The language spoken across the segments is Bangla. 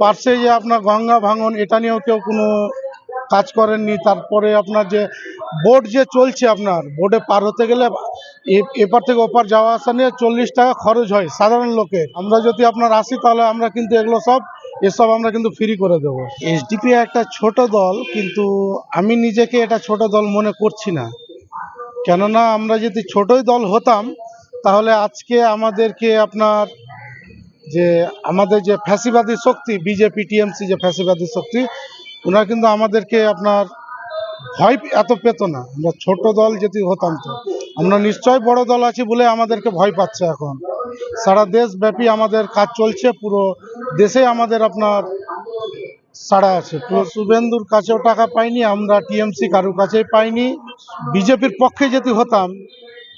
পার্শ্বে যে আপনার গঙ্গা ভাঙন, এটা নিয়েও কেউ কোনো কাজ করেননি। তারপরে আপনার যে বোট যে চলছে আপনার, বোটে পার হতে গেলে এপার থেকে ওপার যাওয়া আসা নিয়ে চল্লিশ টাকা খরচ হয় সাধারণ লোকের। আমরা যদি আপনার আসি তাহলে আমরা কিন্তু এগুলো সব, এসব আমরা কিন্তু ফ্রি করে দেবো। এসডিপি একটা ছোট দল, কিন্তু আমি নিজেকে এটা ছোট দল মনে করছি না। কেননা আমরা যদি ছোটই দল হতাম, তাহলে আজকে আমাদেরকে আপনার যে আমাদের যে ফ্যাসিবাদী শক্তি, বিজেপি, টিএমসি যে ফ্যাসিবাদী শক্তি, ওনারা কিন্তু আমাদেরকে আপনার ভয় এত পেত না। আমরা ছোট দল যদি হতাম তো। আমরা নিশ্চয় বড় দল আছি বলে আমাদেরকে ভয় পাচ্ছে এখন। সারা দেশব্যাপী আমাদের কাজ চলছে, পুরো দেশে আমাদের আপনার সাড়া আছে। পুরো শুভেন্দুর কাছেও টাকা পাইনি, আমরা টিএমসি কারোর কাছেই পাইনি। বিজেপির পক্ষে যদি হতাম,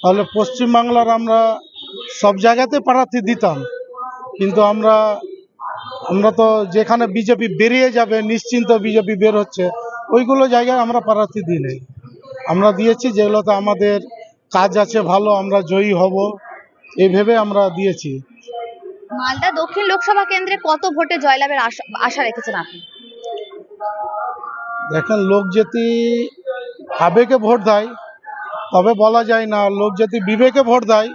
তাহলে পশ্চিমবাংলার আমরা সব জায়গাতে প্রার্থী দিতাম। কিন্তু আমরা আমরা তো যেখানে বিজেপি বেরিয়ে যাবে নিশ্চিন্ত বিজেপি বের হচ্ছে ওইগুলো জায়গায় আমরা প্রার্থী দিই নাই। আমরা দিয়েছি যেগুলোতে আমাদের কাজ আছে ভালো আমরা জয়ী হব এই ভেবে আমরা দিয়েছি। মালদা দক্ষিণ লোকসভা কেন্দ্রে কত ভোটে জয়লাভের আশা আশা রেখেছেন আপনি? দেখেন লোক যদি আবেগে ভোট দেয় তবে বলা যায় না লোক যদি বিবেকে ভোট দেয়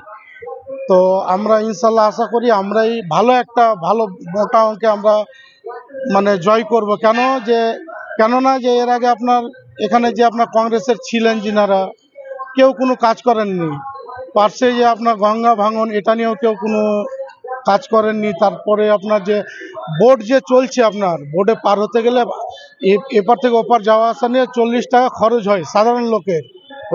তো আমরা ইনশাল্লাহ আশা করি আমরাই ভালো একটা, ভালো মোটা অঙ্কে আমরা মানে জয় করব। কেন যে, কেননা যে এর আগে আপনার, এখানে যে আপনার কংগ্রেসের ছিলেন যিনারা, কেউ কোনো কাজ করেননি। পার্শ্বে যে আপনার গঙ্গা ভাঙন, এটা নিয়েও কেউ কোনো কাজ করেননি। তারপরে আপনার যে বোর্ড যে চলছে আপনার, বোর্ডে পার হতে গেলে এপার থেকে ওপার যাওয়া আসা নিয়ে চল্লিশ টাকা খরচ হয় সাধারণ লোকের।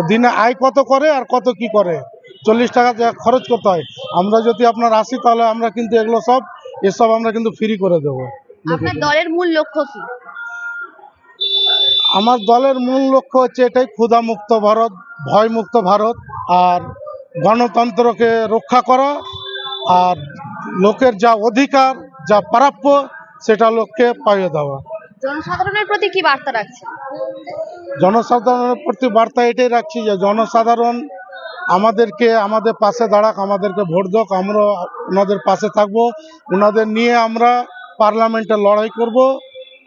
দিনে আয় কত করে আর কত কি করে? চল্লিশ টাকা খরচ করতে হয়। আমরা যদি আপনার আসি তাহলে আমরা কিন্তু এগুলো সব এসব আমরা কিন্তু ফ্রি করে দেবো। আপনার দলের মূল লক্ষ্য কি? আমার দলের মূল লক্ষ্য হচ্ছে এটাই ক্ষুধামুক্ত ভারত ভয়মুক্ত ভারত আর গণতন্ত্রকে রক্ষা করা আর লোকের যা অধিকার যা প্রাপ্য সেটা লোককে পাইয়ে দেওয়া। জনসাধারণের প্রতি কি বার্তা রাখছে জনসাধারণের প্রতি বার্তা এটাই রাখছি যে জনসাধারণ আমাদেরকে আমাদের পাশে দাঁড়াক আমাদেরকে ভোট হোক আমরা ওনাদের পাশে থাকব। ওনাদের নিয়ে আমরা পার্লামেন্টে লড়াই করব।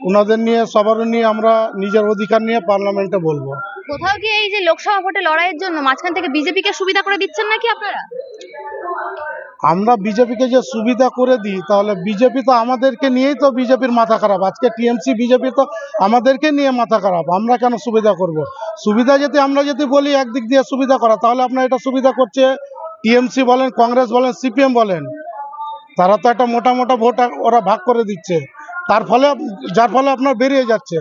ওনাদের নিয়ে সবার নিয়ে আমরা নিজের অধিকার নিয়ে পার্লামেন্টে বলব। কোথাও কি এই যে লোকসভা ভোটে লড়াইয়ের জন্য মাঝখান থেকে বিজেপিকে সুবিধা করে দিচ্ছেন নাকি আপনারা? আমরা বিজেপিকে যে সুবিধা করে দিই তাহলে বিজেপি তো আমাদেরকে নিয়েই তো বিজেপির মাথা খারাপ। আজকে টিএমসি বিজেপি তো আমাদেরকে নিয়ে মাথা খারাপ। আমরা কেন সুবিধা করব? সুবিধা যদি আমরা যদি বলি একদিক দিয়ে সুবিধা করা, তাহলে আপনার এটা সুবিধা করছে টিএমসি বলেন, কংগ্রেস বলেন, সিপিএম বলেন। তারা তো একটা মোটা মোটা ভোট ওরা ভাগ করে দিচ্ছে। তার ফলে যার ফলে আপনার বেরিয়ে যাচ্ছে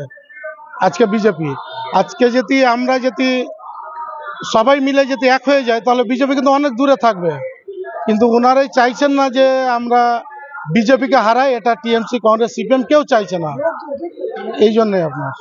আজকে বিজেপি। আজকে যদি আমরা যদি সবাই মিলে যদি এক হয়ে যায় তাহলে বিজেপি কিন্তু অনেক দূরে থাকবে। কিন্তু ওনারাই চাইছেন না যে আমরা বিজেপিকে হারাই, এটা টিএমসি, কংগ্রেস, সিপিএম কেউ চাইছে না। এই জন্যই আপনার।